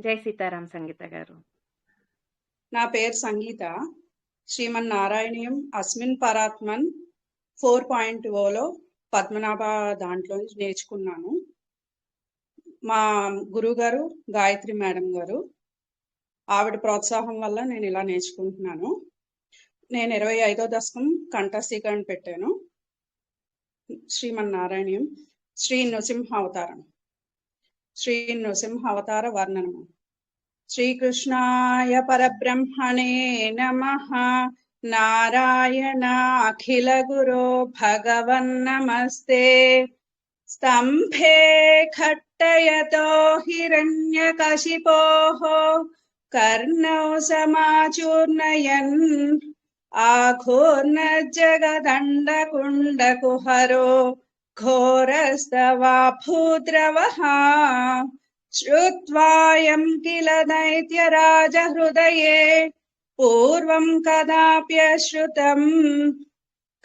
జై సీతారాం సంగీత గారు. నా పేరు సంగీత. శ్రీమన్నారాయణీయం అస్మిన్ పరాత్మన్ ఫోర్ పాయింట్ ఓలో పద్మనాభ దాంట్లో నుంచి నేర్చుకున్నాను. మా గురువు గారు గాయత్రి మేడం గారు ఆవిడ ప్రోత్సాహం వల్ల నేను ఇలా నేర్చుకుంటున్నాను. నేను ఇరవై ఐదో దశకం కంఠస్థీకరణ పెట్టాను. శ్రీమన్నారాయణీయం శ్రీ నృసింహ అవతారం. శ్రీ నృసింహ అవతార వర్ణనము శ్రీకృష్ణాయ పరబ్రహ్మణే నమ. నారాయణ అఖిల గురో భగవన్నమస్తే స్తంభే ఖట్టయతో హిరణ్యకశిపోః. కర్ణౌ సమాచూర్ణయన్. ఆఘూర్ణజగదండకుండకుహరో ఘోరస్తవా घोरस्तवाभूद्रवः श्रुत्वायम् किल दैत्यराजहृदये पूर्वम् कदाप्यश्रुतम्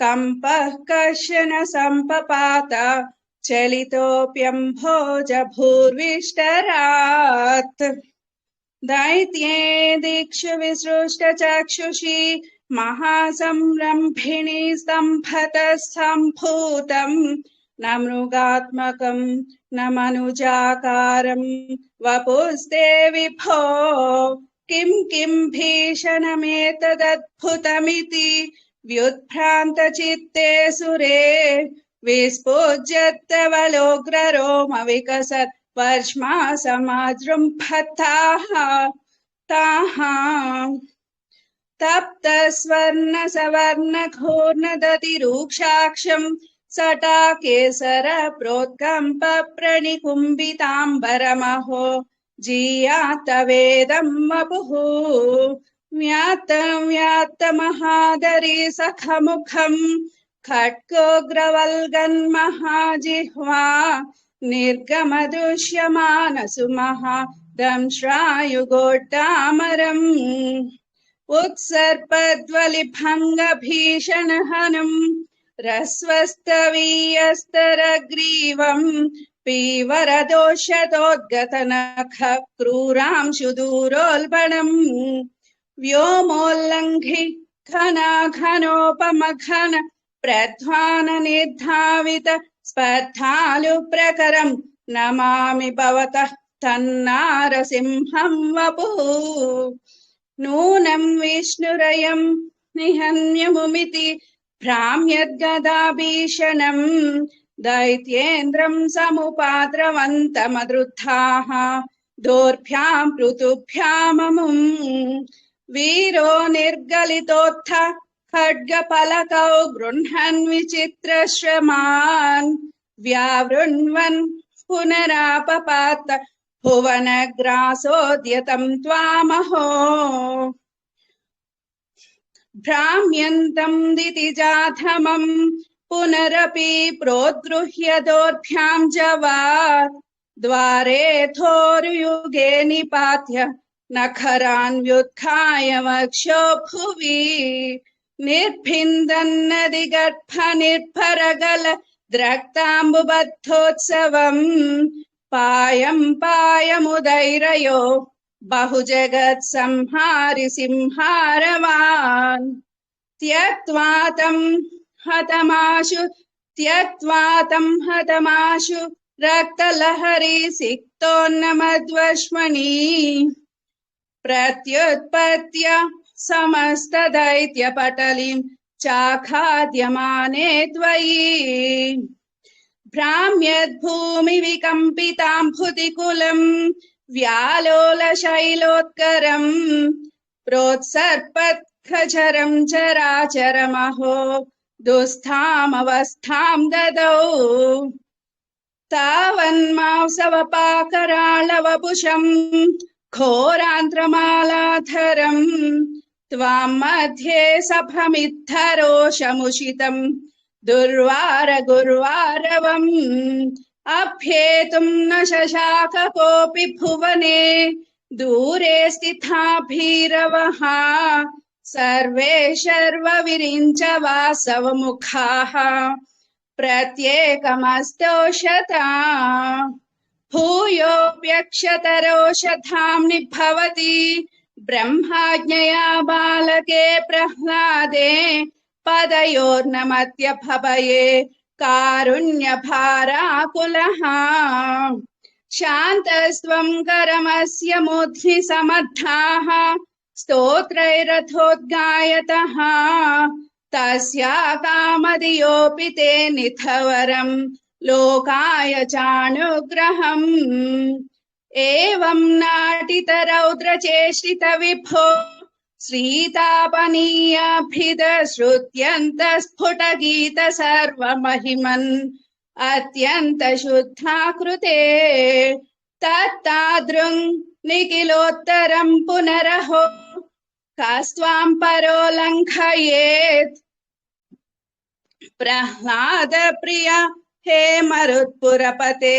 कम्पः कश्चन सम्पपात चलितोऽप्यम्भोजभूर्विष्टरात् दैत्ये दिक्षु विसृष्टचक्षुषि महासंरम्भिणी सम्भतः सम्भूतम् न मृगात्मकम् न मनुजाकारम् वपुस्ते विभो किं किं भीषणमेतदद्भुतमिति व्युत्भ्रान्तचित्ते सुरे विस्फुज्यत्तवलोग्ररोमविकसत् वर्ष्मा समाजृम्भताः ताः तप्तस्वर्णसवर्णघूर्णदतिरूक्षाक्षम् सटाकेसर प्रोत्कम्प प्रणिकुम्बिताम्बरमहो जीयातवेदम् वपुः व्यात्तं व्यात्तमहादरी सखमुखम् खट्कोग्रवल्गन्महाजिह्वा निर्गमदृश्यमानसुमः दंश्रायुगोट्टामरम् उत्सर्पद्वलिभङ्गभीषणहनम्। रस्वस्तवीयस्तरग्रीवम् पीवरदोषतोद्गतनख क्रूरांशु दूरोल्बणम् व्योमोल्लङ्घि घनाघनोपमघन प्रध्वान निर्धावित स्पर्धालुप्रकरम् नमामि भवतः तन्नारसिंहम् वपुः नूनम् विष्णुरयम् निहन्यमुमिति भ्राम्यद्गदाभीषणम् दैत्येन्द्रम् समुपाद्रवन्तमदृद्धाः दोर्भ्याम् पृथुभ्याममुम् वीरो निर्गलितोत्थ खड्गपलकौ गृह्णन् विचित्रश्रमान् व्यावृण्वन् पुनरापपात भुवनग्रासोद्यतम् त्वामहो भ्राम्यन्तम् दितिजाधमम् पुनरपि प्रोद्गृह्य दोर्भ्याम् जवात् द्वारेथोरुयुगे निपात्य नखरान् व्युत्थाय वक्षो भुवि निर्भिन्दन्नदिगर्भ निर्भरगल द्रक्ताम्बुबद्धोत्सवम् पायम् पायमुदैरयो बहुजगत् संहारि सिंहारवान् त्यक्त्वा तम् हतमाशु त्यक्त्वा तम् हतमाशु रक्तलहरी सिक्तोन्नमद्वश्मणी प्रत्युत्पत्य समस्तदैत्यपटलीम् चाखाद्यमाने त्वयि भ्राम्यद्भूमिविकम्पिताम् भुतिकुलम् व्यालोलशैलोत्करम् प्रोत्सर्पत्खचरम् चराचरमहो दुःस्थामवस्थाम् ददौ। तावन्मांसवपाकराळवपुषम् घोरान्ध्रमालाधरम् त्वाम् मध्ये सभमिद्धरोषमुषितम् दुर्वार गुर्वारवम् अभ्येतुम् न शशाक कोऽपि भुवने दूरे स्थिता भीरवः सर्वे शर्वविरिञ्च वासवमुखाः प्रत्येकमस्तौषता भूयोऽप्यक्षतरोषधाम्नि भवति ब्रह्माज्ञया बालके प्रह्लादे पदयोर्नमत्यभवये कारुण्यभाराकुलः शान्तस्त्वं करमस्य मूर्ध्नि समर्थाः। स्तोत्रैरथोद्गायतः। तस्या कामधियोऽपि ते निथवरम् लोकाय चानुग्रहम्। एवं नाटितरौद्रचेष्टितविभो। श्रीतापनीयाभिदश्रुत्यन्तस्फुटगीत सर्वमहिमन् अत्यन्तशुद्धाकृते तत्तादृङ् निखिलोत्तरम् पुनरहो कस्त्वाम् परो लङ्घयेत् प्रह्लाद प्रिय हे मरुत्पुरपते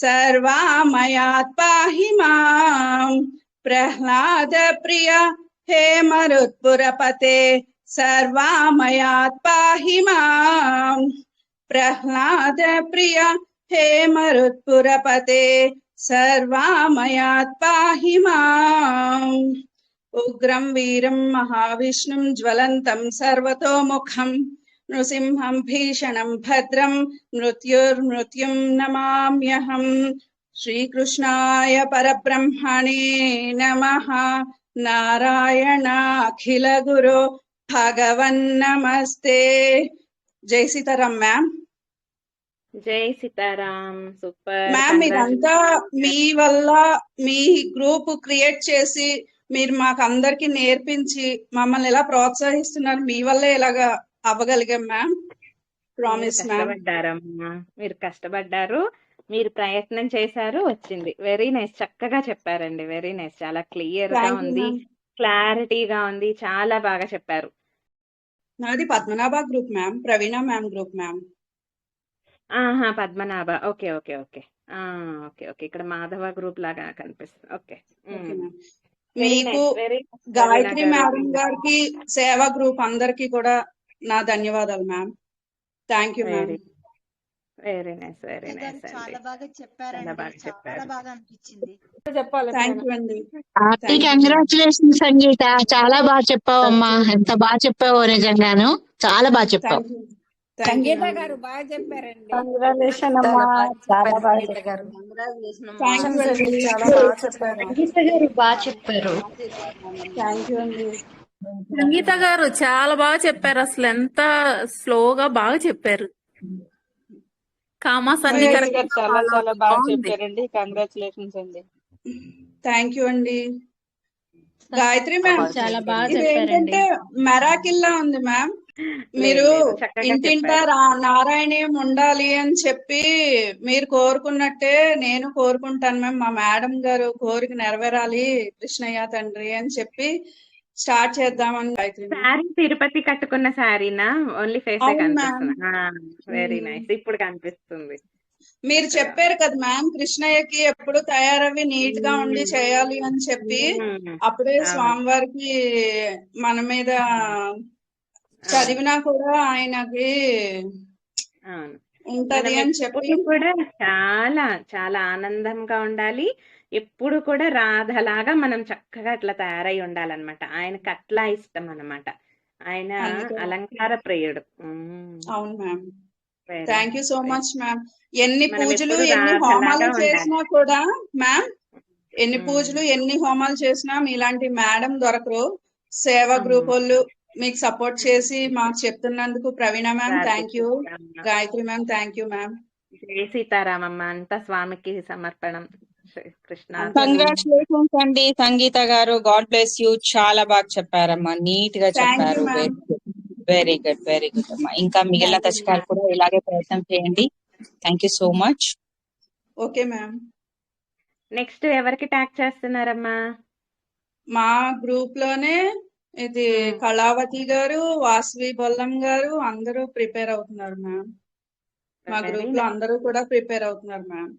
सर्वामयात् पाहि माम् प्रह्लाद प्रिय हे मरुत्पुरपते सर्वामयात् पाहि माम्। प्रह्लाद प्रिय, हे मरुत्पुरपते सर्वामयात् पाहि माम्। उग्रं वीरं महाविष्णुं ज्वलन्तं सर्वतोमुखम् नृसिंहं भीषणं भद्रं, मृत्युर्मृत्युं नमाम्यहम्। श्रीकृष्णाय परब्रह्मणे नमः। నారాయణ అఖిల గురు భగవన్ నమస్తే. జై సీతారాం మ్యామ్. జై సీతారాం సూపర్ మ్యామ్ మీరంతా మీ వల్ల మీ గ్రూప్ క్రియేట్ చేసి మీరు మాకు అందరికి నేర్పించి మమ్మల్ని ఎలా ప్రోత్సహిస్తున్నారు మీ వల్లే ఇలాగా అవ్వగలిగాం మ్యామ్. Promise ma'am. మీరు కష్టపడ్డారు. మీరు ప్రయత్నం చేశారు వచ్చింది. వెరీ నైస్ చక్కగా చెప్పారండి. వెరీ నైస్ చాలా క్లియర్గా ఉంది. క్లారిటీగా ఉంది. చాలా బాగా చెప్పారు. నాది Padmanabha group ma'am Praveena ma'am group ma'am ఆహా పద్మనాభ. Okay okay okay. ఆ ఓకే ఓకే. ఇక్కడ మాధవ గ్రూప్ లాగా కనిపిస్తుంది. ఓకే. మీకు గాయత్రి మేడం గారికి సేవా గ్రూప్ అందరికి కూడా నా ధన్యవాదాలు ma'am thank you ma'am very nice very nice చాలా బాగా చెప్పారండి. చాలా చెప్పారు. బాగా అనిపించింది. కంగ్రాచులేషన్ సంగీత. చాలా బాగా చెప్పావమ్మా. ఎంత బాగా చెప్పావో నిజంగాను. చాలా బాగా చెప్పావు. సంగీత గారు బాగా చెప్పారండి. కంగ్రాచులేషన్ అమ్మా. చాలా బాగా చెప్పారు. థ్యాంక్ యూ అండి. చాలా బాగా చెప్పారు. సంగీత గారు బాగా చెప్పారు. థ్యాంక్ యూ అండి. సంగీత గారు చాలా బాగా చెప్పారు. అసలు ఎంత స్లోగా బాగా చెప్పారు. కామాస్ అన్ని చాలా చాలా బాగా బాగుంది. చెప్పారండి. కంగ్రాచులేషన్స్ అండి. థ్యాంక్ యూ అండి. గాయత్రి మ్యామ్ చాలా బాగా ఏంటంటే మెరాకిల్లా ఉంది మ్యామ్ మీరు ఇంటింటా నారాయణీయం ఉండాలి అని చెప్పి మీరు కోరుకున్నట్టే నేను కోరుకుంటాను మ్యామ్ మా మేడం గారు కోరిక నెరవేరాలి కృష్ణయ్య తండ్రి అని చెప్పి స్టార్ట్ చేద్దామని. శారీ తిరుపతి కట్టుకున్న శారీనా ఓన్లీ ఫేస్ వెరీ. నైస్ ఇప్పుడు కనిపిస్తుంది మీరు చెప్పారు కదా మ్యామ్ కృష్ణయ్యకి ఎప్పుడు తయారవి నీట్గా ఉండి చేయాలి అని చెప్పి మ్మ్. అప్పుడే. స్వామివారికి మన మీద చదివినా కూడా ఆయనకి ఉంటది అని చెప్పి కూడా చాలా చాలా ఆనందంగా ఉండాలి ఎప్పుడు కూడా రాధలాగా మనం చక్కగా అట్లా తయారై ఉండాలన్నమాట ఆయనకి అట్లా ఇష్టం అన్నమాట ఆయన. అలంకార ప్రియుడు. అవును ma'am thank you so. Much ma'am ఎన్ని పూజలు ఎన్ని హోమాలు. చేసినా కూడా మ్యామ్ ఎన్ని. పూజలు ఎన్ని హోమాలు చేసినా మీలాంటి మేడం దొరకరు సేవా. గ్రూప్ వాళ్ళు మీకు సపోర్ట్ చేసి మాకు చెప్తున్నందుకు Praveena ma'am thank you. Gayatri ma'am thank you ma'am జై సీతారామమ్మ అంతా స్వామికి సమర్పణం కృష్ణ. కంగ్రాచులేషన్స్ అండి. సంగీత గారు గాడ్ బ్లెస్ యూ చాలా బాగా చెప్పారమ్మా. నీట్గా చెప్పారు. వెరీ గుడ్ వెరీ గుడ్ అమ్మా. ఇంకా మిగిలిన దశకాలు కూడా ఇలాగే ప్రయత్నం చేయండి. Thank you so much okay ma'am next ఎవరికి ట్యాగ్ చేస్తున్నారమ్మా? మా గ్రూప్లోనే ఇది. కళావతి గారు వాసవి బొల్లం గారు అందరూ ప్రిపేర్ అవుతున్నారు మ్యామ్ మా గ్రూప్లో. అందరూ కూడా ప్రిపేర్ అవుతున్నారు మ్యామ్